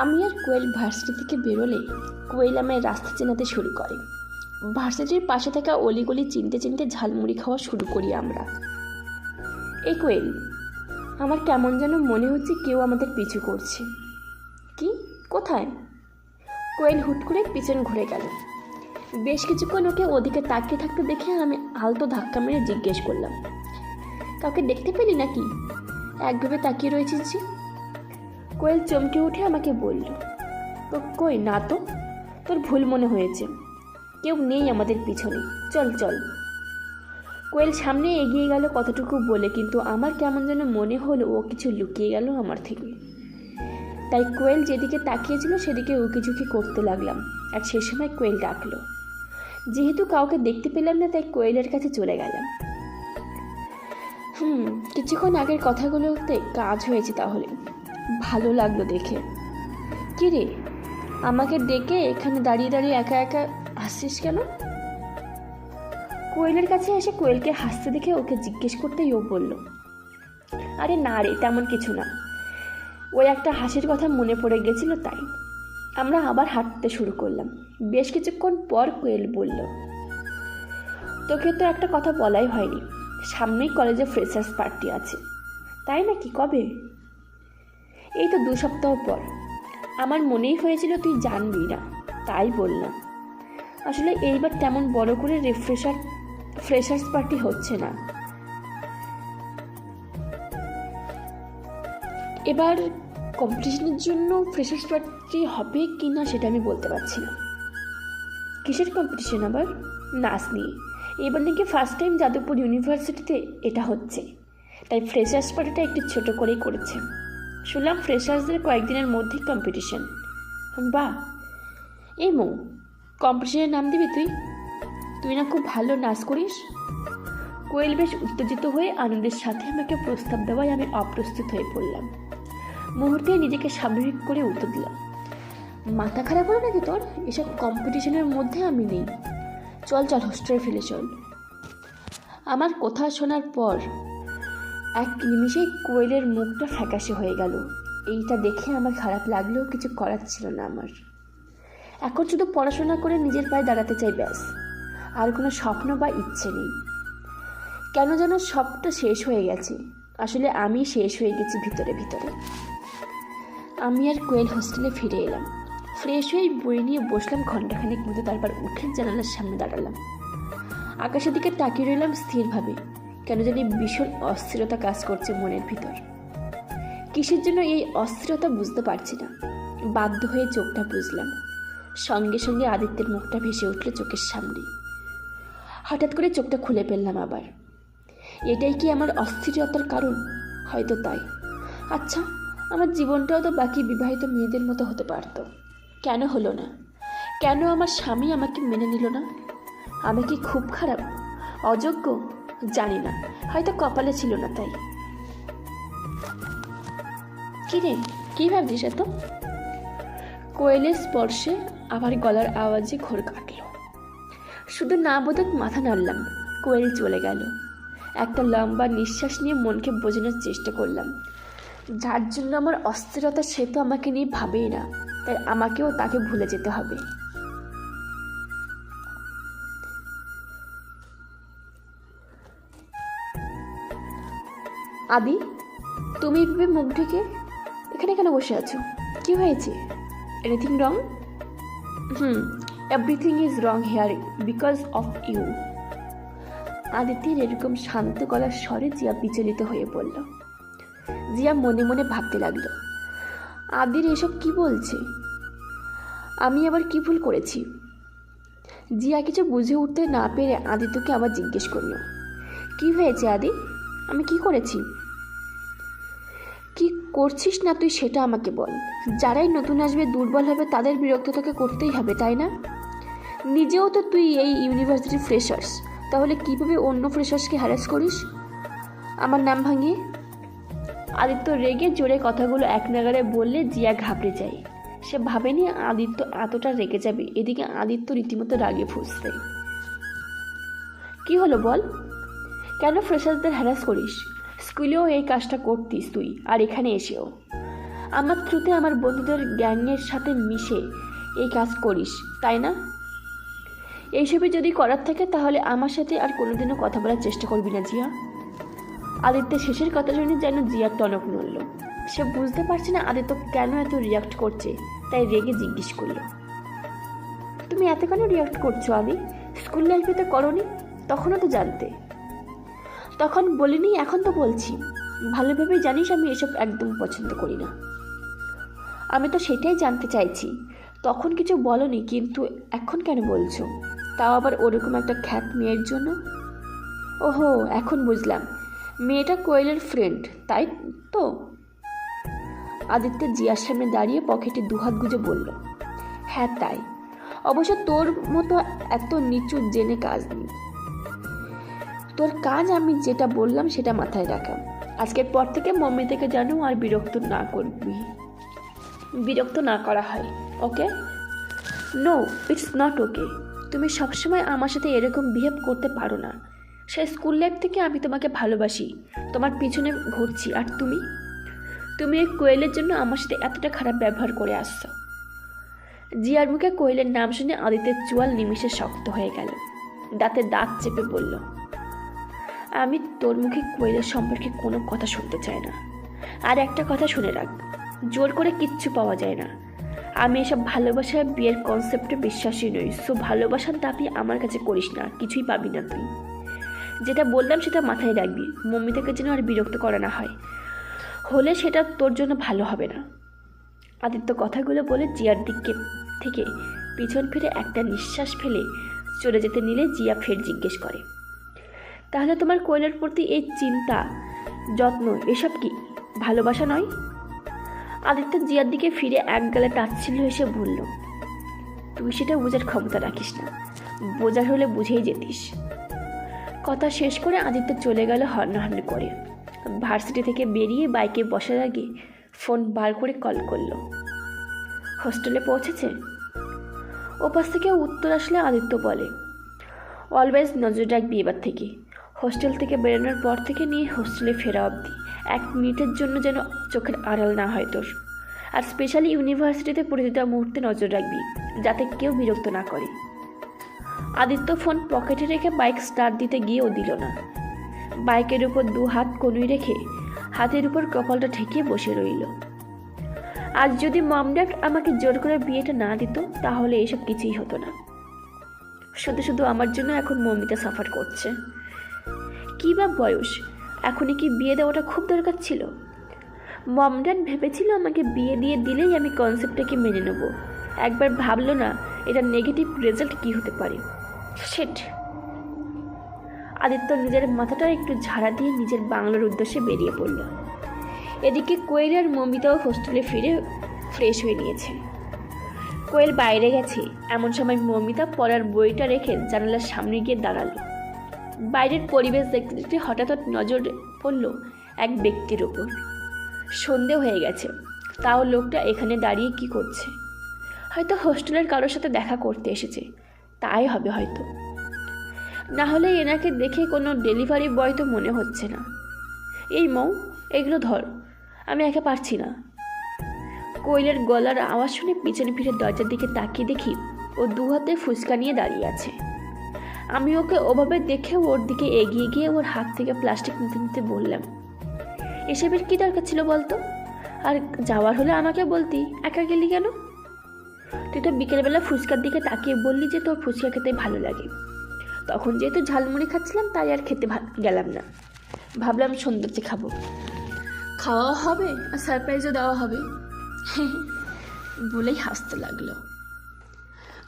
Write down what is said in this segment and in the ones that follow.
আমি আর কোয়েল ভার্সিটি থেকে বেরোলে কোয়েল আমায় রাস্তা চেনাতে শুরু করে। ভার্সিটির পাশে থাকা অলিগলি চিনতে চিনতে ঝালমুড়ি খাওয়া শুরু করি আমরা। এই কোয়েল, আমার কেমন যেন মনে হচ্ছে কেউ আমাদের পিছু করছে। কি? কোথায়? কোয়েল হুট করে পিছন ঘুরে গেল। বেশ কিছুক্ষণ ওকে ওদিকে তাকিয়ে থাকতে দেখে আমি আলতো ধাক্কা মেরে জিজ্ঞেস করলাম, কাউকে দেখতে পেলি নাকি? একভাবে তাকিয়ে রয়েছিস যে? কোয়েল চমকে উঠে আমাকে বলল কই না তো? তোর ভুল মনে হয়েছে। কেউ নেই আমাদের পিছনে। চল চল। কোয়েল সামনে এগিয়ে গেল কতটুকু বলে, কিন্তু আমার কেমন যেন মনে হলো ও কিছু লুকিয়ে গেল আমার থেকে। তাই কোয়েল যেদিকে তাকিয়েছিল সেদিকে উকিঝুঁকি করতে লাগলাম, আর সে সময় কোয়েল ডাকলো। যেহেতু কাউকে দেখতে পেলাম না, তাই কোয়েলের কাছে চলে গেলাম। হুম, কিছুক্ষণ আগের কথাগুলোতে কাজ হয়েছে তাহলে। ভালো লাগল দেখে। কি রে? আমাকে ডেকে এখানে দাঁড়িয়ে দাঁড়িয়ে একা একা হাসছিস কেন? কোয়েলের কাছে এসে কোয়েলকে হাসতে দেখে ওকে জিজ্ঞেস করতেই ও বলল, আরে না রে, তেমন কিছু না। ওই একটা হাসির কথা মনে পড়ে গেছিল তাই। আমরা আবার হাঁটতে শুরু করলাম। বেশ কিছুক্ষণ পর কোয়েল বলল, তোকে তো একটা কথা বলাই হয়নি। সামনেই কলেজে ফ্রেশার্স পার্টি আছে। তাই নাকি কবে? এই তো দু সপ্তাহ পর। আমার মনেই হয়েছিল তুই জানবি না, তাই বললাম। আসলে এইবার তেমন বড় করে রিফ্রেশার ফ্রেশার্স পার্টি হচ্ছে না। এবার কম্পিটিশনের জন্য ফ্রেশার্স পার্টি হবে কি না সেটা আমি বলতে পারছি না। কিসের কম্পিটিশন আবার? নাচ নিয়ে। এবার নাকি ফার্স্ট টাইম যাদবপুর ইউনিভার্সিটিতে এটা হচ্ছে। তাই ফ্রেশার্স পার্টিটা একটু ছোট করেই করেছে। শুনলাম ফ্রেশার্সদের কয়েকদিনের মধ্যেই কম্পিটিশন বাহ এই মৌ কম্পিটিশনের নাম দিবি তুই? তুই না খুব ভালো নাচ করিস? কোয়েল বেশ উত্তেজিত হয়ে আনন্দের সাথে আমাকে প্রস্তাব দেওয়ায় আমি অপ্রস্তুত হয়ে পড়লাম। মুহূর্তে নিজেকে স্বাভাবিক করে উত্তর দিলাম। মাথা খারাপ হলো নাকি তোর? এসব কম্পিটিশনের মধ্যে আমি নেই। চল চল হোস্টেলে ফেলে চল। আমার কথা শোনার পর এক নিমিষেই কোয়েলের মুখটা ফ্যাকাশে হয়ে গেল। এইটা দেখে আমার খারাপ লাগলেও কিছু করার ছিল না আমার। এখন শুধু পড়াশোনা করে নিজের পায়ে দাঁড়াতে চাই ব্যাস। আর কোনো স্বপ্ন বা ইচ্ছে নেই। কেন যেন সবটা শেষ হয়ে গেছে। আসলে আমি শেষ হয়ে গেছি ভিতরে ভিতরে। আমি আর কোয়েল হোস্টেলে ফিরে এলাম। ফ্রেশ হয়ে বই নিয়ে বসলাম ঘন্টাখানেক মতো, তারপর উঠে জানালার সামনে দাঁড়ালাম। আকাশের দিকে তাকিয়ে রইলাম স্থিরভাবে। কেন জানি ভীষণ অস্থিরতা কাজ করছে মনের ভিতর। কিসের জন্য এই অস্থিরতা বুঝতে পারছি না। বাধ্য হয়ে চোখটা বুঝলাম। সঙ্গে সঙ্গে আদিত্যের মুখটা ভেসে উঠল চোখের সামনে। হঠাৎ করে চোখটা খুলে ফেললাম আবার। এটাই কি আমার অস্থিরতার কারণ? হয়তো তাই। আচ্ছা আমার জীবনটাও তো বাকি বিবাহিত মেয়েদের মতো হতে পারতো। কেন হলো না? কেন আমার স্বামী আমাকে মেনে নিল না? আমি কি খুব খারাপ? অযোগ্য? জানি না। হয়তো কপালে ছিল না তাই। কি রে কী ভাবছিস এত? কোয়েলের স্পর্শে আবার গলার আওয়াজে ঘোর কাটল। শুধু না বোধক মাথা নাড়লাম, কোয়েল চলে গেল। একটা লম্বা নিঃশ্বাস নিয়ে মনকে বোঝানোর চেষ্টা করলাম। যার জন্য আমার অস্থিরতা সে তো আমাকে নিয়ে ভাবেই না, তাই আমাকেও তাকে ভুলে যেতে হবে। আদি, তুমি এভাবে মুখ ঢেকে এখানে কেন বসে আছো? কি হয়েছে? Anything wrong hmm everything is wrong here because of you আদিত্যের এরকম শান্ত গলার স্বরে জিয়া বিচলিত হয়ে পড়ল। জিয়া মনে মনে ভাবতে লাগল, আদির এসব কি বলছে? আমি আবার কি ভুল করেছি? জিয়া কিছু বুঝে উঠতে না পেরে আদিত্যকে আবার জিজ্ঞেস করল, কি হয়েছে আদি? আমি কি করেছি? কি করছিস না তুই সেটা আমাকে বল। যারাই নতুন আসবে, দুর্বল হবে, তাদের বিরক্ত তোকে করতেই হবে, তাই না? নিজেও তো তুই এই ইউনিভার্সিটি ফ্রেশার্স তাহলে কীভাবে অন্য ফ্রেশার্সকে হ্যারাস করিস? আমার নাম ভাঙিয়ে আদিত্য রেগে জোরে কথাগুলো এক নাগারে বললে জিয়া ঘাবড়ে যায়। সে ভাবেনি আদিত্য এতটা রেগে যাবে, এদিকে আদিত্য রীতিমতো রাগে ফুসছে। কি হলো বল? কেন ফ্রেশার্সদের হ্যারাস করিস? স্কুলেও এই কাজটা করতিস তুই, আর এখানে এসেও। আমার থ্রুতে আমার বন্ধুদের গ্যাংয়ের সাথে মিশে এই কাজ করিস, তাই না? এইসবই যদি করার থাকে, তাহলে আমার সাথে আর কোনোদিনও কথা বলার চেষ্টা করবি না, জিয়া। আদিত্যের শেষের কথা শুনে যেন জিয়ার টনক নড়ল। সে বুঝতে পারছে না আদিত্য কেন এত রিয়াক্ট করছে, তাই রেগে জিজ্ঞেস করল। তুমি এত কেন রিয়াক্ট করছ, আদি? স্কুল লাইফে তো করনি, তখনও তো জানতে। তখন বলিনি, এখন তো বলছি। ভালোভাবে জানিস আমি এসব একদম পছন্দ করি না। আমি তো সেটাই জানতে চাইছি। তখন কিছু বলনি, কিন্তু এখন কেন বলছো? তাও আবার ওরকম একটা খ্যাত মেয়ের জন্য? ওহো, এখন বুঝলাম। মেয়েটা কোয়েলের ফ্রেন্ড তাই তো? আদিত্য জিয়ার সামনে দাঁড়িয়ে পকেটে দুহাত গুজে বলল হ্যাঁ তাই। অবশ্য তোর মতো এত নিচু জেনে কাজ নেই। তোর কাজ আমি যেটা বললাম সেটা মাথায় রাখা। আজকের পর থেকে মম্মি থেকে জানো আর বিরক্ত না করবি। বিরক্ত না করা হয়, okay? No it's not okay তুমি সবসময় আমার সাথে এরকম বিহেভ করতে পারো না। সে স্কুল লাইফ থেকে আমি তোমাকে ভালোবাসি। তোমার পিছনে ঘুরছি, আর তুমি? তুমি এই কোয়েলের জন্য আমার সাথে এতটা খারাপ ব্যবহার করে আসছো। জিয়ার মুখে কোয়েলের নাম শুনে আদিত্যের চুয়াল নিমিষে শক্ত হয়ে গেল। দাঁতে দাঁত চেপে বলল আমি তোর মুখে কোয়েলের সম্পর্কে কোনো কথা শুনতে চাই না। আর একটা কথা শুনে রাখ, জোর করে কিচ্ছু পাওয়া যায় না। আমি এসব ভালোবাসায় বিয়ের কনসেপ্টে বিশ্বাসী নই সো ভালোবাসার দাবি আমার কাছে করিস না, কিছুই পাবি না তুই। যেটা বললাম সেটা মাথায় রাখবি, মম্মি থেকে যেন আর বিরক্ত করা না হয়। হলে সেটা তোর জন্য ভালো হবে না। আদিত্য কথাগুলো বলে জিয়ার দিকে থেকে পিছন ফিরে একটা নিঃশ্বাস ফেলে চলে যেতে নিলে জিয়া ফের জিজ্ঞেস করে। তাহলে তোমার কোয়েলের প্রতি এই চিন্তা, যত্ন, এসব কি? ভালোবাসা নয়? আদিত্য জিয়ার দিকে ফিরে এক গালে তাচ্ছিল্য এসে বলল, তুই সেটা বোঝার ক্ষমতা রাখিস না। বোঝার হলে বুঝেই যেতিস। কথা শেষ করে আদিত্য চলে গেল হর্নহর্ন করে। ভার্সিটি থেকে বেরিয়ে বাইকে বসার আগে ফোন বার করে কল করল, হোস্টেলে পৌঁছেছে? ওপাশ থেকে উত্তর আসলে আদিত্য বলে, অলওয়েজ নজর রাখবি এবার থেকে। হোস্টেল থেকে বেরোনোর পর থেকে নিয়ে হোস্টেলে ফেরা অবধি। এক মিনিটের জন্য যেন চোখের আড়াল না হয় তোর। আর স্পেশালি ইউনিভার্সিটিতে প্রতিটা মুহূর্তে নজর রাখবি, যাতে কেউ বিরক্ত না করে। আদিত্য ফোন পকেটে রেখে বাইক স্টার্ট দিতে গিয়েও দিল না। বাইকের উপর দু হাত কনুই রেখে হাতের উপর কপালটা ঠেকিয়ে বসে রইল। আজ যদি মম আমাকে জোর করে বিয়েটা না দিত, তাহলে এসব কিছুই হতো না। শুধু শুধু আমার জন্য এখন মমিতা সাফার করছে। কী বা বয়স? এখনই কি বিয়ে দেওয়াটা খুব দরকার ছিল? মম ড্যাড ভেবেছিল আমাকে বিয়ে দিয়ে দিলেই আমি কনসেপ্টটাকে মেনে নেব। একবার ভাবলো না, এটা নেগেটিভ রেজাল্ট কী হতে পারে? সেট আদিত্য নিজের মাথাটা একটু ঝাড়া দিয়ে নিজের বাংলার উদ্দেশ্যে বেরিয়ে পড়ল। এদিকে কোয়েল আর মমিতাও হোস্টেলে ফিরে ফ্রেশ হয়ে নিয়েছে। কোয়েল বাইরে গেছে। এমন সময় মমিতা পড়ার বইটা রেখে জানালার সামনে গিয়ে দাঁড়াল। বাইরের পরিবেশ দেখতে দেখতে হঠাৎ নজর পড়ল এক ব্যক্তির ওপর সন্ধে হয়ে গেছে। তাও লোকটা এখানে দাঁড়িয়ে কি করছে? হয়তো হোস্টেলের কারোর সাথে দেখা করতে এসেছে। তাই হবে হয়তো। না হলে এনাকে দেখে কোনো ডেলিভারি বয় তো মনে হচ্ছে না। এই মৌ, এগুলো ধর। আমি একা পারছি না। কোয়েলের গলার আওয়াজ শুনে পিছনে ফিরে দরজার দিকে তাকিয়ে দেখি ও দু হাতে ফুচকা নিয়ে দাঁড়িয়ে আছে। আমি ওকে ওভাবে দেখে ওর দিকে এগিয়ে গিয়ে ওর হাত থেকে প্লাস্টিক নিতে নিতে বললাম এসবের কী দরকার ছিল বলতো? আর যাওয়ার হলে আমাকে বলতি একা গেলি কেন? তুই তো বিকেলবেলা ফুচকার দিকে তাকিয়ে বললি যে তোর ফুচকা খেতে ভালো লাগে। তখন যেহেতু ঝালমুড়ি খাচ্ছিলাম তাই আর খেতে ভা- গেলাম না। ভাবলাম সন্ধ্যাতে খাব। খাওয়া হবে আর সারপ্রাইজও দেওয়া হবে। বলেই হাসতে লাগল।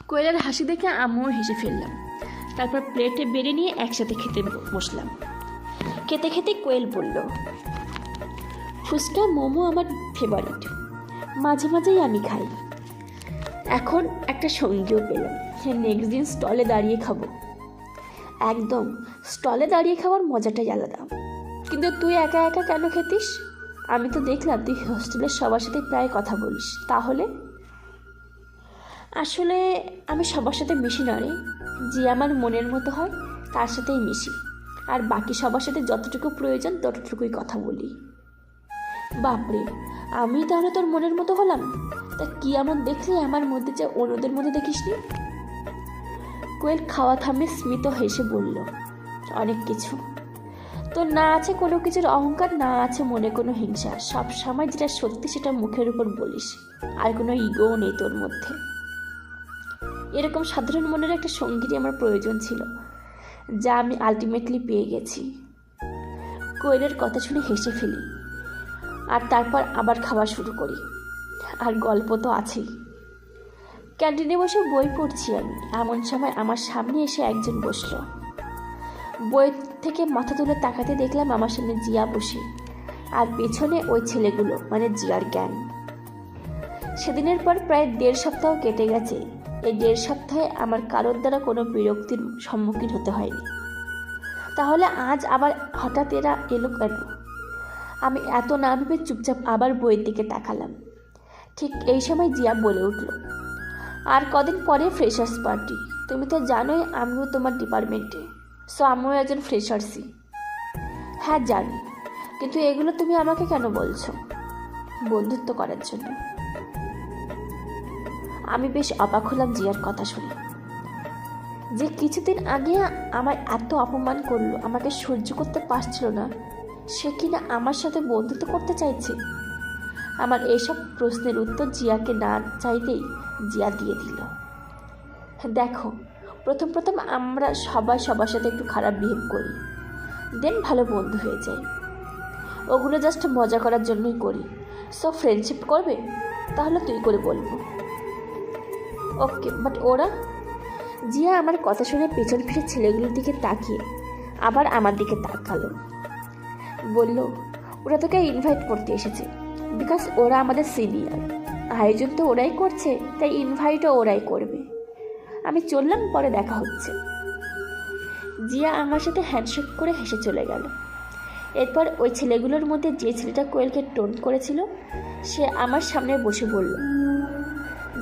কোয়েলের হাসি দেখে আমিও হেসে ফেললাম। তারপর প্লেটে বেড়ে নিয়ে একসাথে খেতে বসলাম। খেতে খেতে কোয়েল বলল, ফুচকা, মোমো আমার ফেভারিট মাঝে মাঝেই আমি খাই। এখন একটা সঙ্গীও পেলাম। নেক্সট দিন স্টলে দাঁড়িয়ে খাব। একদম স্টলে দাঁড়িয়ে খাওয়ার মজাটাই আলাদা। কিন্তু তুই একা একা কেন খেতিস? আমি তো দেখলাম তুই হোস্টেলের সবার সাথে প্রায় কথা বলিস। তাহলে? আসলে আমি সবার সাথে মিশি না রে। যে আমার মনের মতো হয়, তার সাথেই মিশি। আর বাকি সবার সাথে যতটুকু প্রয়োজন, ততটুকুই কথা বলি। বাপরে আমি তাহলে তোর মনের মতো হলাম? তা কি এমন দেখলি আমার মধ্যে যে অন্যদের মধ্যে দেখিসনি? কোয়েল খাওয়া থামে স্মিত হেসে বলল, অনেক কিছু। তোর না আছে কোনো কিছুর অহংকার, না আছে মনে কোনো হিংসা। সব সময় যেটা সত্যি সেটা মুখের উপর বলিস। আর কোনো ইগোও নেই তোর মধ্যে। এরকম সাধারণ মনের একটা সঙ্গীরই আমার প্রয়োজন ছিল, যা আমি আলটিমেটলি পেয়ে গেছি। কোয়েলের কথা শুনে হেসে ফেলি, আর তারপর আবার খাওয়া শুরু করি। আর গল্প তো আছেই। ক্যান্টিনে বসে বই পড়ছি আমি, এমন সময় আমার সামনে এসে একজন বসল। বই থেকে মাথা তুলে তাকাতে দেখলাম আমার সামনে জিয়া বসে, আর পেছনে ওই ছেলেগুলো মানে জিয়ার গ্যাং সেদিনের পর প্রায় দেড় সপ্তাহ কেটে গেছে এই দেড় সপ্তাহে আমার কারোর দ্বারা কোনো বিরক্তির সম্মুখীন হতে হয়নি। তাহলে আজ আবার হঠাৎ এরা এলো কেন? আমি এত না ভেবে চুপচাপ আবার বইয়ের দিকে তাকালাম। ঠিক এই সময় জিয়া বলে উঠল, আর কদিন পরে ফ্রেশার্স পার্টি। তুমি তো জানোই আমিও তোমার ডিপার্টমেন্টে। সো আমিও একজন ফ্রেশার্সই। হ্যাঁ জানি। কিন্তু এগুলো তুমি আমাকে কেন বলছো? বন্ধুত্ব করার জন্য। আমি বেশ অবাক হলাম জিয়ার কথা শুনে। যে কিছুদিন আগে আমার এত অপমান করল, আমাকে সহ্য করতে পারছিল না, সে কিনা আমার সাথে বন্ধুত্ব করতে চাইছে? আমার এইসব প্রশ্নের উত্তর জিয়াকে না চাইতেই জিয়া দিয়ে দিল। দেখো, প্রথম প্রথম আমরা সবাই সবার সাথে একটু খারাপ বিহেভ করি। দেন ভালো বন্ধু হয়ে যায় ওগুলো জাস্ট মজা করার জন্যই করি। সো ফ্রেন্ডশিপ করবে? তাহলে তুই করে বলব। ওকে বাট ওরা? জিয়া আমার কথা শুনে পেছন ফিরে ছেলেগুলোর দিকে তাকিয়ে আবার আমার দিকে তাকালো। বলল, ওরা তোকে ইনভাইট করতে এসেছে বিকজ ওরা আমাদের সিনিয়র আয়োজন তো ওরাই করছে, তাই ইনভাইটও ওরাই করবে। আমি চললাম, পরে দেখা হচ্ছে। জিয়া আমার সাথে হ্যান্ডশেক করে হেসে চলে গেল। এরপর ওই ছেলেগুলোর মধ্যে যে ছেলেটা কোয়েলকে টোন করেছিল, সে আমার সামনে বসে বলল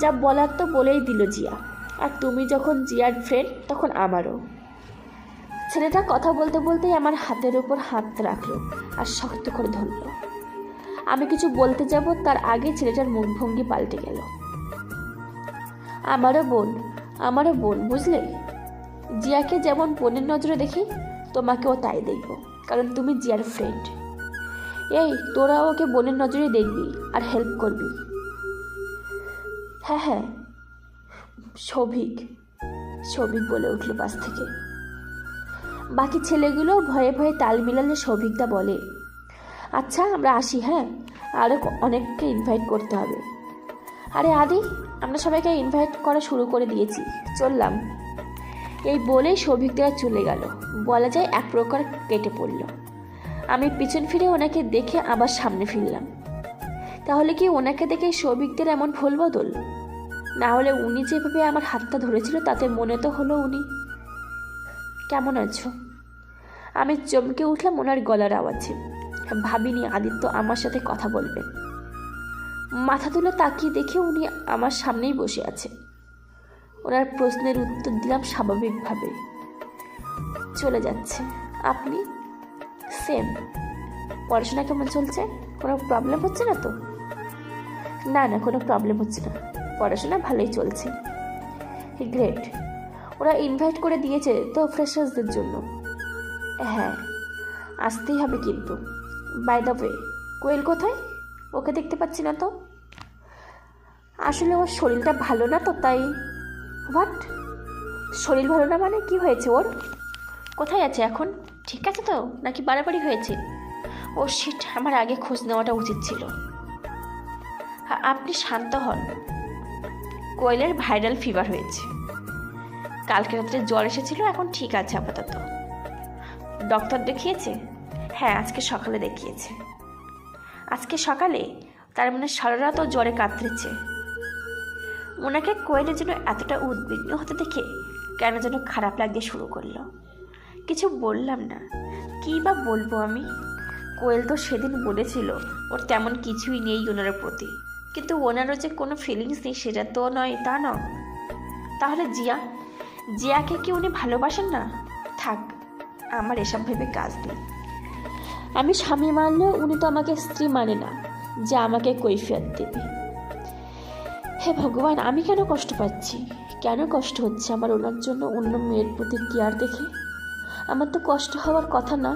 যা বলার তো বলেই দিল জিয়া। আর তুমি যখন জিয়ার ফ্রেন্ড তখন আমারও। ছেলেটা কথা বলতে বলতেই আমার হাতের উপর হাত রাখল আর শক্ত করে ধরলো। আমি কিছু বলতে যাব, তার আগে ছেলেটার মুখভঙ্গি পাল্টে গেল। আমারও বোন আমারও বোন, বুঝলে? জিয়াকে যেমন বোনের নজরে দেখি, তোমাকেও তাই দেখব, কারণ তুমি জিয়ার ফ্রেন্ড এই তোরা ওকে বোনের নজরে দেখবি আর হেল্প করবি। হ্যাঁ হ্যাঁ। সৌভিক সৌভিক বলে উঠল পাশ থেকে। বাকি ছেলেগুলো ভয়ে ভয়ে তাল মিলালে সৌভিকদা বলে আচ্ছা আমরা আসি হ্যাঁ? আরও অনেককে ইনভাইট করতে হবে। আরে আদি, আমরা সবাইকে ইনভাইট করা শুরু করে দিয়েছি, চললাম। এই বলেই সৌভিকদারা চলে গেল। বলা যায় এক প্রকার কেটে পড়ল। আমি পিছন ফিরে ওনাকে দেখে আবার সামনে ফিরলাম। তাহলে কি ওনাকে দেখে সৌভিকদের এমন ভুল বদল? না হলে উনি যেভাবে আমার হাতটা ধরেছিল, তাতে মনে তো হলো উনি। কেমন আছো? আমি চমকে উঠলাম, ওনার গলার আওয়াজে। ভাবিনি আদিত্য আমার সাথে কথা বলবেন মাথা তুলে তাকিয়ে দেখে উনি আমার সামনেই বসে আছে। ওনার প্রশ্নের উত্তর দিলাম স্বাভাবিকভাবে। চলে যাচ্ছে। আপনি? সেম। পড়াশোনা কেমন চলছে? কোনো প্রবলেম হচ্ছে না তো? না না, কোনো প্রবলেম হচ্ছে না। পড়াশোনা ভালোই চলছে। গ্রেট ওরা ইনভাইট করে দিয়েছে তো ফ্রেশার্সদের জন্য। হ্যাঁ আসতেই হবে কিন্তু। বাই দ্য ওয়ে কোয়েল কোথায়? ওকে দেখতে পাচ্ছি না তো। আসলে ওর শরীরটা ভালো না তো, তাই হোয়াট শরীর ভালো না মানে কি হয়েছে ওর? কোথায় আছে এখন? ঠিক আছে তো? নাকি বাড়াবাড়ি হয়েছে? ও শিট আমার আগে খোঁজ নেওয়াটা উচিত ছিল। আপনি শান্ত হন। কোয়েলের ভাইরাল ফিভার হয়েছে। কালকে রাত্রে জ্বর এসেছিল, এখন ঠিক আছে আপাতত। ডক্টর দেখিয়েছে? হ্যাঁ আজকে সকালে দেখিয়েছে। আজকে সকালে তার মানে সারা রাতও জ্বরে কাতরেছে। ওনাকে কোয়েলের জন্য এতটা উদ্বিগ্ন হতে দেখে কেন যেন খারাপ লাগতে শুরু করল। কিছু বললাম না। কী বা বলব আমি? কোয়েল তো সেদিন বলেছিল, ওর তেমন কিছুই নেই ওনার প্রতি। কিন্তু ওনারও যে কোনো ফিলিংস নেই, সেটা তো নয়, তা না তাহলে জিয়া? জিয়াকে কি উনি ভালোবাসেন না? থাক, আমার এসব ভেবে কাজ নেই। আমি স্বামী মানলেও উনি তো আমাকে স্ত্রী মানে না, যে আমাকে কৈফিয়ত দেবে। হে ভগবান, আমি কেন কষ্ট পাচ্ছি? কেন কষ্ট হচ্ছে আমার ওনার জন্য অন্য মেয়ের প্রতি কেয়ার দেখে? আমার তো কষ্ট হওয়ার কথা না।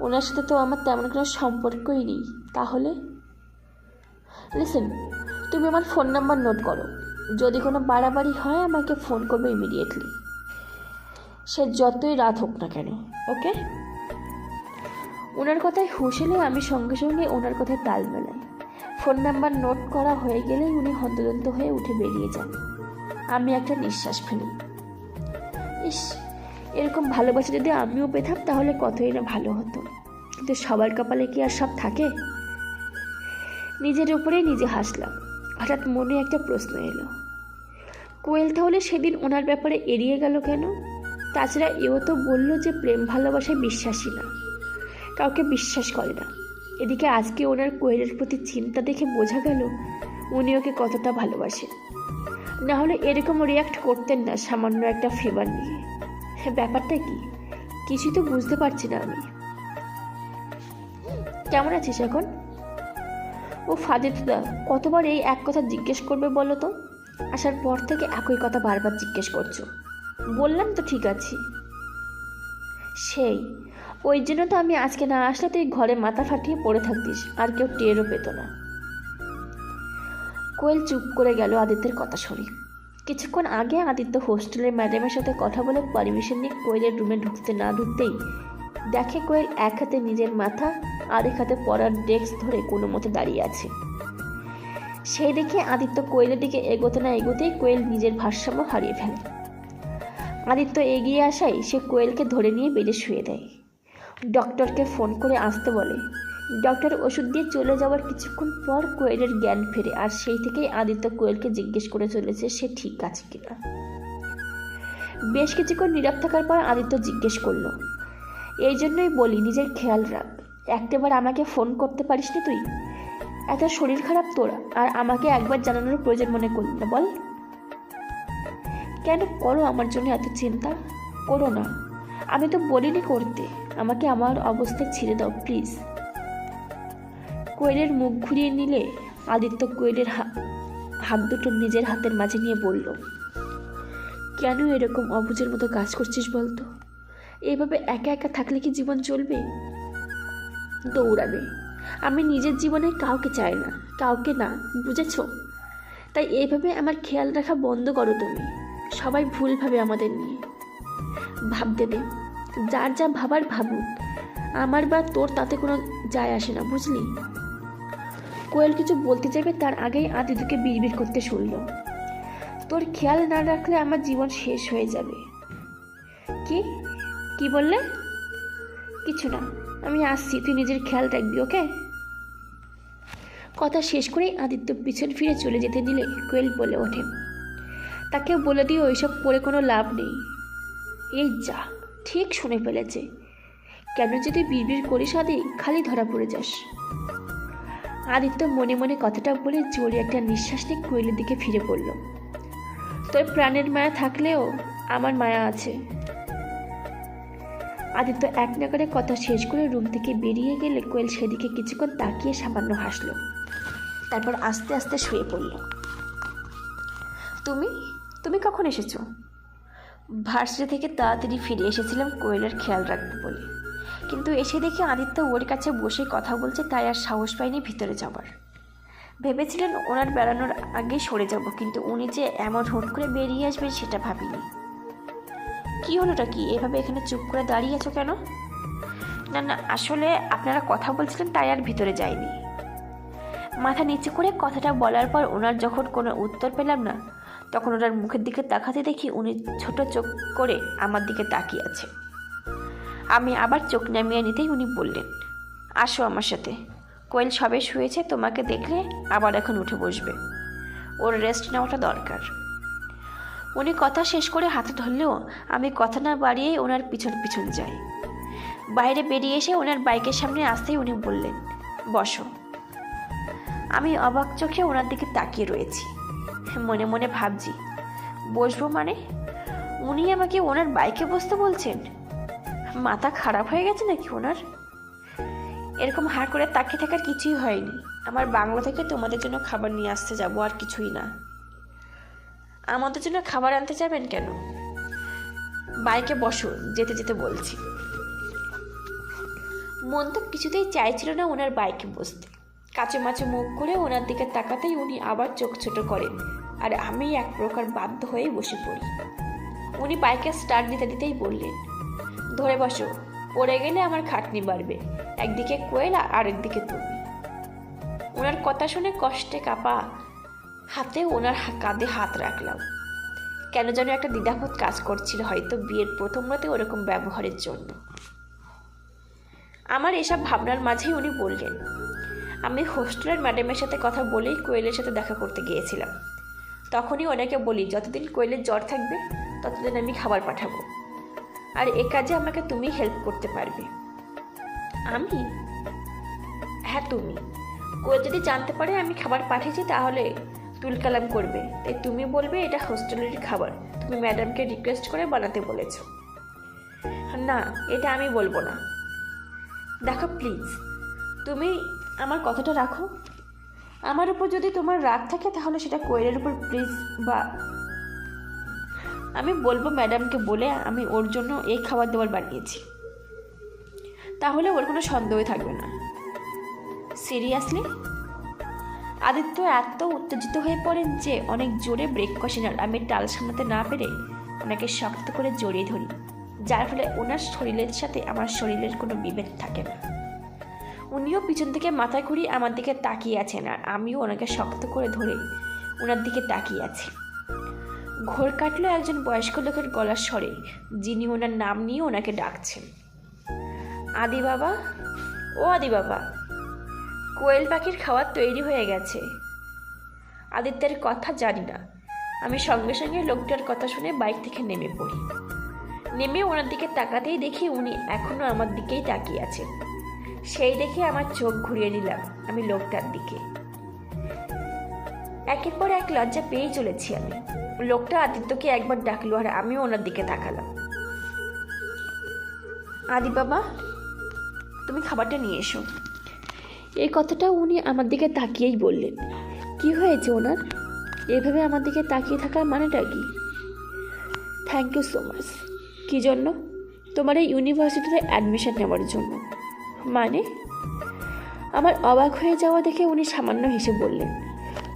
ওনার সাথে তো আমার তেমন কোনো সম্পর্কই নেই। তাহলে? লিসেন তুমি আমার ফোন নাম্বার নোট করো। যদি কোনো বাড়াবাড়ি হয়, আমাকে ফোন করবে ইমিডিয়েটলি সে যতই রাত হোক না কেন ওকে ওনার কথায় হুশ আমি সঙ্গে সঙ্গে ওনার কথায় তাল মেলাই। ফোন নাম্বার নোট করা হয়ে গেলেই উনি হন্তদন্ত হয়ে উঠে বেরিয়ে যান। আমি একটা নিঃশ্বাস ফেলি। ইস, এরকম ভালোবাসা যদি আমিও পেতাম, তাহলে কতই না ভালো হতো। কিন্তু সবার কপালে কি আর সব থাকে? নিজের উপরেই নিজে হাসলাম। হঠাৎ মনে একটা প্রশ্ন এলো। কোয়েল তাহলে সেদিন ওনার ব্যাপারে এড়িয়ে গেল কেন? তাছাড়া এও তো বলল যে প্রেম ভালোবাসায় বিশ্বাসী না। কাউকে বিশ্বাস করে না। এদিকে আজকে ওনার কোয়েলের প্রতি চিন্তা দেখে বোঝা গেল উনি ওকে কতটা ভালোবাসেন। না হলে এরকম রিয়াক্ট করতেন না সামান্য একটা ফেভার নিয়ে। ব্যাপারটা কি? কিছুই তো বুঝতে পারছি না আমি। কেমন আছিস এখন? ও ফাদিদা কতবার এই এক কথা জিজ্ঞেস করবে বলো তো? আসার পর থেকে একই কথা বারবার জিজ্ঞেস করছ। বললাম তো ঠিক আছি। সেই, ওই জন্য তো আমি আজকে না আসলে তুই ঘরে মাথা ফাটিয়ে পড়ে থাকতিস, আর কেউ টেরও পেত না। কোয়েল চুপ করে গেল আদিত্যের কথা শুনে। কিছুক্ষণ আগে আদিত্য হোস্টেলের ম্যাডামের সাথে কথা বলে পারমিশন নিয়ে কোয়েলের রুমে ঢুকতে না ঢুকতেই দেখে কোয়েল এক হাতে নিজের মাথা, আরেক হাতে পড়ার ডেস্ক ধরে কোনো মতে দাঁড়িয়ে আছে। সেই দেখে আদিত্য কোয়েলের দিকে এগোতে না এগোতেই কোয়েল নিজের ভারসাম্য হারিয়ে ফেলে। আদিত্য এগিয়ে আসায় সে কোয়েলকে ধরে নিয়ে বেডে শুয়ে দেয়। ডক্টরকে ফোন করে আসতে বলে। ডক্টর ওষুধ দিয়ে চলে যাওয়ার কিছুক্ষণ পর কোয়েলের জ্ঞান ফেরে, আর সেই থেকেই আদিত্য কোয়েলকে জিজ্ঞেস করে চলেছে, সে ঠিক আছে কিনা? বেশ কিছুক্ষণ নীরব থাকার পর আদিত্য জিজ্ঞেস করল এই জন্যই বলি, নিজের খেয়াল রাখ। একটাবার আমাকে ফোন করতে পারিস না তুই? এত শরীর খারাপ তোর, আর আমাকে একবার জানানোর প্রয়োজন মনে করলি না, বল। কেন করো আমার জন্য এত চিন্তা? করো না। আমি তো বলিনি করতে। আমাকে আমার অবস্থায় ছেড়ে দাও প্লিজ কোয়েলের মুখ ঘুরিয়ে নিলে আদিত্য কোয়েলের হাত দুটো নিজের হাতের মাঝে নিয়ে বলল, কেন এরকম অবুঝের মতো কাজ করছিস বলতো? এভাবে একা একা থাকলে কি জীবন চলবে? দৌড়াবে। আমি নিজের জীবনে কাউকে চাই না, কাউকে না, বুঝেছ? তাই এইভাবে আমার খেয়াল রাখা বন্ধ করো তুমি। সবাই ভুল ভাবে আমাদের নিয়ে। ভাবতে দে, যার যা ভাবার ভাবুক। আমার বা তোর তাতে কোনো যায় আসে না, বুঝলি? কোয়েল কিছু বলতে চাইবে তার আগেই আদিত্যকে বিড়বিড় করতে শুনল। তোর খেয়াল না রাখলে আমার জীবন শেষ হয়ে যাবে। কি? কি বললে? কিছু না, আমি আসছি, তুই নিজের খেয়াল রাখবি, ওকে? কথা শেষ করেই আদিত্য পিছন ফিরে চলে যেতে নিলে কোয়েল বলে ওঠে। তাকে বলে দিয়ে ওইসব করে কোনো লাভ নেই। এই যা, ঠিক শুনে ফেলেছে। কেন যদি বিড়বিড় করিস আদি, খালি ধরা পড়ে যাস। আদিত্য মনে মনে কথাটা বলে জোরে একটা নিঃশ্বাস নিয়ে কোয়েলের দিকে ফিরে পড়ল। তোর প্রাণের মায়া থাকলেও আমার মায়া আছে। আদিত্য এক নাগারে কথা শেষ করে রুম থেকে বেরিয়ে গেলে কোয়েল সেদিকে কিছুক্ষণ তাকিয়ে সামান্য হাসলো। তারপর আস্তে আস্তে শুয়ে পড়ল। তুমি? তুমি কখন এসেছ? ভার্সিটি থেকে তাড়াতাড়ি ফিরে এসেছিলাম কোয়েলের খেয়াল রাখব বলে। কিন্তু এসে দেখে আদিত্য ওর কাছে বসে কথা বলছে, তাই আর সাহস পাইনি ভিতরে যাবার ভেবেছিলেন ওনার বেড়ানোর আগে সরে যাব, কিন্তু উনি যে এমন হুট করে বেরিয়ে আসবেন সেটা ভাবিনি। কি হলোটা কি? এভাবে এখানে চুপ করে দাঁড়িয়ে আছো কেন? না না, আসলে আপনারা কথা বলছিলেন তাই আর ভিতরে যাইনি। মাথা নিচু করে কথাটা বলার পর ওনার যখন কোনো উত্তর পেলাম না, তখন ওনার মুখের দিকে তাকাতে দেখি উনি ছোট চোখ করে আমার দিকে তাকিয়ে আছে। আমি আবার চোখ নামিয়ে নিতেই উনি বললেন, আসো আমার সাথে। কোয়েল সবে শুয়েছে, তোমাকে দেখলে আবার এখন উঠে বসবে। ওর রেস্ট নেওয়াটা দরকার। উনি কথা শেষ করে হাতে ধরলেও আমি কথা না বাড়িয়েই ওনার পিছন পিছন যাই। বাইরে বেরিয়ে এসে ওনার বাইকের সামনে আসতেই উনি বললেন, বসো। আমি অবাক চোখে ওনার দিকে তাকিয়ে রয়েছি। মনে মনে ভাবছি, বসবো মানে? উনি আমাকে ওনার বাইকে বসতে বলছেন? মাথা খারাপ হয়ে গেছে নাকি ওনার? এরকম হাড় করে তাকিয়ে থাকার কিছুই হয়নি। আমার বাংলা থেকে তোমাদের জন্য খাবার নিয়ে আসতে যাব আর কিছুই না। আমাদের জন্য খাবার আনতে যাবেন কেন? বাইকে বসো, যেতে যেতে বলছি। মন তো কিছুতেই চাইছিল না ওনার বাইকে বসতে। কাছে মাছে মুখ করে ওনার দিকে তাকাতেই উনি আবার চোখ ছোট করেন, আর আমি এক প্রকার বাধ্য হয়েই বসে পড়ি। উনি বাইকে স্টার্ট দিতে দিতেই বললেন, ধরে বসো, পড়ে গেলে আমার খাটনি বাড়বে, একদিকে কোয়েল আর আরেকদিকে তুমি। ওনার কথা শুনে কষ্টে কাপা হাতে ওনার কাঁধে হাত রাখলাম। কেন যেন একটা দ্বিধাবোধ কাজ করছিল হয়তো বিয়ের প্রথম রাতে ওরকম ব্যবহারের জন্য। আমার এসব ভাবনার মাঝেই উনি বললেন, আমি হোস্টেলের ম্যাডামের সাথে কথা বলেই কোয়েলের সাথে দেখা করতে গিয়েছিলাম। তখনই ওনাকে বলি, যতদিন কোয়েলের জ্বর থাকবে, ততদিন আমি খাবার পাঠাবো। আর এ কাজে আমাকে তুমি হেল্প করতে পারবে। আমি? হ্যাঁ তুমি। কোয়েল যদি জানতে পারে আমি খাবার পাঠিয়েছি তাহলে তুলকালাম করবে। তাই তুমি বলবে এটা হোস্টেলের খাবার। তুমি ম্যাডামকে রিকোয়েস্ট করে বানাতে বলেছ। না, এটা আমি বলব না। দেখো প্লিজ তুমি আমার কথাটা রাখো। আমার উপর যদি তোমার রাগ থাকে, তাহলে সেটা কোয়েলের উপর প্লিজ বা আমি বলব ম্যাডামকে বলে আমি ওর জন্য এই খাবার দাবার বানিয়েছি। তাহলে ওর কোনো সন্দেহই থাকবে না। সিরিয়াসলি আদিত্য এত উত্তেজিত হয়ে পড়েন যে অনেক জোরে ব্রেক কষেন আর আমি টাল সামলাতে না পেরে ওনাকে শক্ত করে জড়িয়ে ধরি, যার ফলে ওনার শরীরের সাথে আমার শরীরের কোনো বিভেদ থাকে না। উনিও পিছন থেকে মাথা ঘুরিয়ে আমার দিকে তাকিয়ে আছেন আর আমিও ওনাকে শক্ত করে ধরে ওনার দিকে তাকিয়ে আছি। ঘোর কাটলো একজন বয়স্ক লোকের গলার স্বরে, যিনি ওনার নাম নিয়ে ওনাকে ডাকছেন। আদি বাবা? ও আদি বাবা কোয়েল পাখির খাবার তৈরি হয়ে গেছে। আদিত্যের কথা জানি না। আমি সঙ্গে সঙ্গে লোকটার কথা শুনে বাইক থেকে নেমে পড়ি। নেমে ওনার দিকে তাকাতেই দেখি উনি এখনও আমার দিকেই তাকিয়ে আছেন। সেই দেখে আমার চোখ ঘুরিয়ে নিলাম আমি লোকটার দিকে। একের পর এক লজ্জা পেয়েই চলেছি আমি। লোকটা আদিত্যকে একবার ডাকলো আর আমিও ওনার দিকে তাকালাম। আদি বাবা, তুমি খাবারটা নিয়ে এসো। এই কথাটা উনি আমার দিকে তাকিয়েই বললেন। কি হয়েছে ওনার? এভাবে আমার দিকে তাকিয়ে থাকার মানেটা কি? থ্যাংক ইউ সো মাচ কী জন্য? তোমার এই ইউনিভার্সিটিতে অ্যাডমিশন নেওয়ার জন্য। মানে? আমার অবাক হয়ে যাওয়া দেখে উনি সামান্য হেসে বললেন,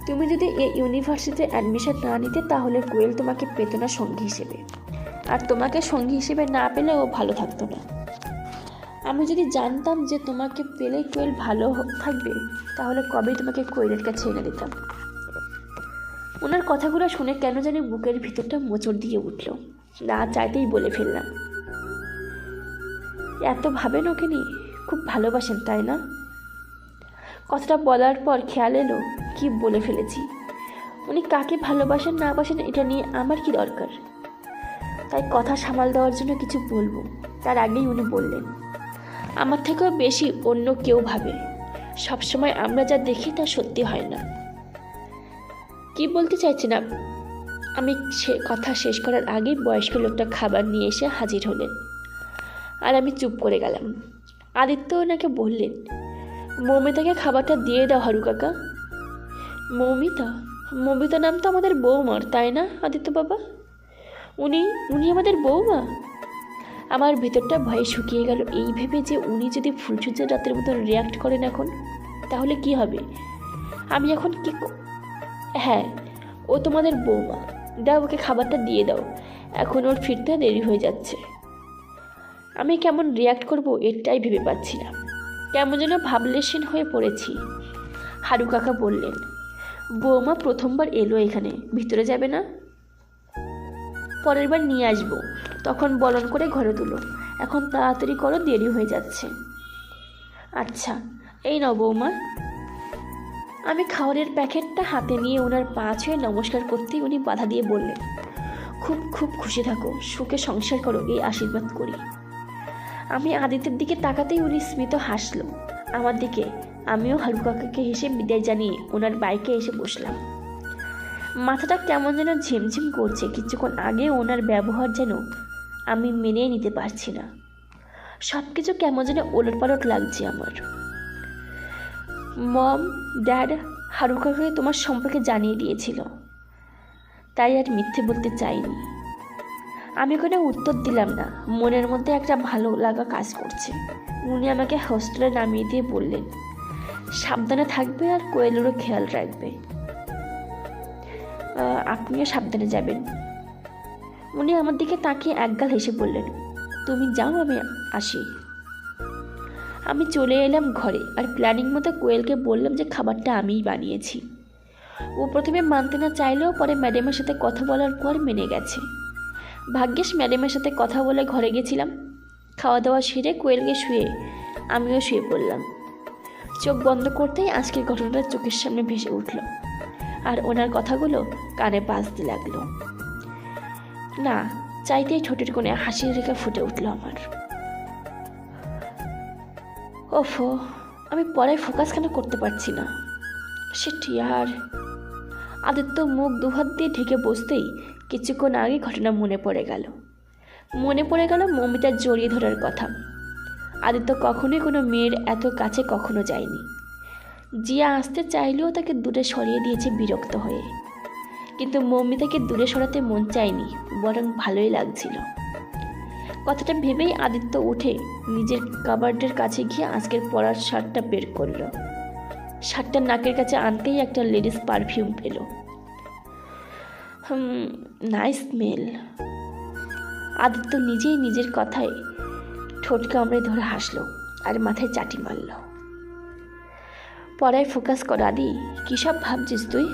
তুমি যদি এই ইউনিভার্সিটিতে অ্যাডমিশন না নিতে, তাহলে কোয়েল তোমাকে পেত না সঙ্গী হিসেবে। আর তোমাকে সঙ্গী হিসেবে না পেলে ও ভালো থাকতো না। আমি যদি জানতাম যে তোমাকে পেলে কোয়েল ভালো থাকবে, তাহলে কবেই তোমাকে কোয়েলের কাছে এনে দিতাম। ওনার কথাগুলো শুনে কেন জানি বুকের ভিতরটা মোচড় দিয়ে উঠল। না চাইতেই বলে ফেললাম। এত ভাবেন ওকে নিয়ে? খুব ভালোবাসেন, তাই না? কথাটা বলার পর খেয়াল এলো, কি বলে ফেলেছি। উনি কাকে ভালোবাসেন, না বাসেন, এটা নিয়ে আমার কি দরকার? তাই কথা সামাল দেওয়ার জন্য কিছু বলব। তার আগেই উনি বললেন আমার থেকেও বেশি অন্য কেউ ভাবে। সবসময় আমরা যা দেখি তা সত্যি হয় না। কি বলতে চাইছি না আমি সে কথা শেষ করার আগেই বয়স্ক লোকটা খাবার নিয়ে এসে হাজির হলেন। আর আমি চুপ করে গেলাম। আদিত্য ওনাকে বললেন, মৌমিতাকে খাবারটা দিয়ে দাও, হারু কাকা। মৌমিতা? মৌমিতা নাম তো আমাদের বৌমার, তাই না, আদিত্য বাবা? উনি উনি আমাদের বৌমা? আমার ভেতরটা ভয়ে শুকিয়ে গেল। এই ভেবে যে উনি যদি ফুলসজ্জার রাতের মতো রিয়াক্ট করেন এখন, তাহলে কি হবে? আমি এখন কি হ্যাঁ ও তোমাদের বৌমা। দাও ওকে খাবারটা দিয়ে দাও। এখন ওর ফিরতে দেরি হয়ে যাচ্ছে। আমি কেমন রিয়াক্ট করব এটাই ভেবে পাচ্ছি না। কেমন যেন ভাবলেশীন হয়ে পড়েছি। হারু কাকা বললেন, বৌমা প্রথমবার এলো এখানে। ভিতরে যাবে না? পরের বার নিয়ে আসব। তখন বলন করে ঘরে তুলো। এখন তাড়াতাড়ি করো, দেরি হয়ে যাচ্ছে। আচ্ছা এই নাও বৌমা। আমি খাওয়ারের প্যাকেটটা হাতে নিয়ে ওনার পা ছুঁয়ে নমস্কার করতেই উনি বাধা দিয়ে বললেন, খুব খুব খুশি থাকো, সুখে সংসার করো এই আশীর্বাদ করি। আমি আদিত্যের দিকে তাকাতেই উনি স্মিত হাসলো। আমার দিকে, আমিও হারু কাকাকে হেসে বিদায় জানিয়ে ওনার বাইকে এসে বসলাম। মাথাটা কেমন যেন ঝিমঝিম করছে, কিছুক্ষণ আগে ওনার ব্যবহার যেন আমি মেনেই নিতে পারছি না। সব কিছু কেমন যেন ওলট পালট লাগছে আমার। মম, ড্যাড হারুকাকে তোমার সম্পর্কে জানিয়ে দিয়েছিল। তাই আর মিথ্যে বলতে চাইনি। আমি কোনো উত্তর দিলাম না। মনের মধ্যে একটা ভালো লাগা কাজ করছে। উনি আমাকে হোস্টেলে নামিয়ে দিয়ে বললেন, সাবধানে থাকবে আর কোয়েলেরও খেয়াল রাখবে। আপনিও সাবধানে যাবেন। উনি আমার দিকে তাকিয়ে একগাল হেসে বললেন, তুমি যাও, আমি আসি। আমি চলে এলাম ঘরে আর প্ল্যানিং মতো কোয়েলকে বললাম যে খাবারটা আমিই বানিয়েছি। ও প্রথমে মানতে না চাইলেও পরে ম্যাডামের সাথে কথা বলার পর মেনে গেছে। ভাগ্যিস ম্যাডামের সাথে কথা বলে ঘরে গেছিলাম। খাওয়া দাওয়া সেরে কোয়েলকে শুয়ে আমিও শুয়ে পড়লাম। চোখ বন্ধ করতেই আজকের ঘটনাটা চোখের সামনে ভেসে উঠল। আর ওনার কথাগুলো কানে বাজতে লাগল। না, চাইতেই ঠোঁটের কোণে হাসির রেখা ফুটে উঠল আমার। ওফো, আমি পরে ফোকাস কেন করতে পারছি না? সে আর আদিত্য মুখ দুহাত দিয়ে ঢেকে বসতেই কিছুক্ষণ আগে ঘটনা মনে পড়ে গেল। মনে পড়ে গেল মমিতার জড়িয়ে ধরার কথা। আদিত্য কখনোই কোনো মেয়ের এত কাছে কখনো যায়নি। জিয়া আসতে চাইলেও তাকে দূরে সরিয়ে দিয়েছে বিরক্ত হয়ে। কিন্তু মৌমিতাকে দূরে সরাতে মন চায়নি, বরং ভালোই লাগছিল। কথাটা ভেবেই আদিত্য উঠে নিজের কাবার্ডের কাছে গিয়ে আজকের পরার শার্টটা বের করল। শার্টটা নাকের কাছে আনতেই একটা লেডিস পারফিউম পেল। Nice smell. আদিত্য নিজেই নিজের কথায় ঠোঁট কামড়ে ধরে হাসলো আর মাথায় চাটি মারল। পড়ায় ফোকাস করা দি। কী সব ভাবছিস তুই?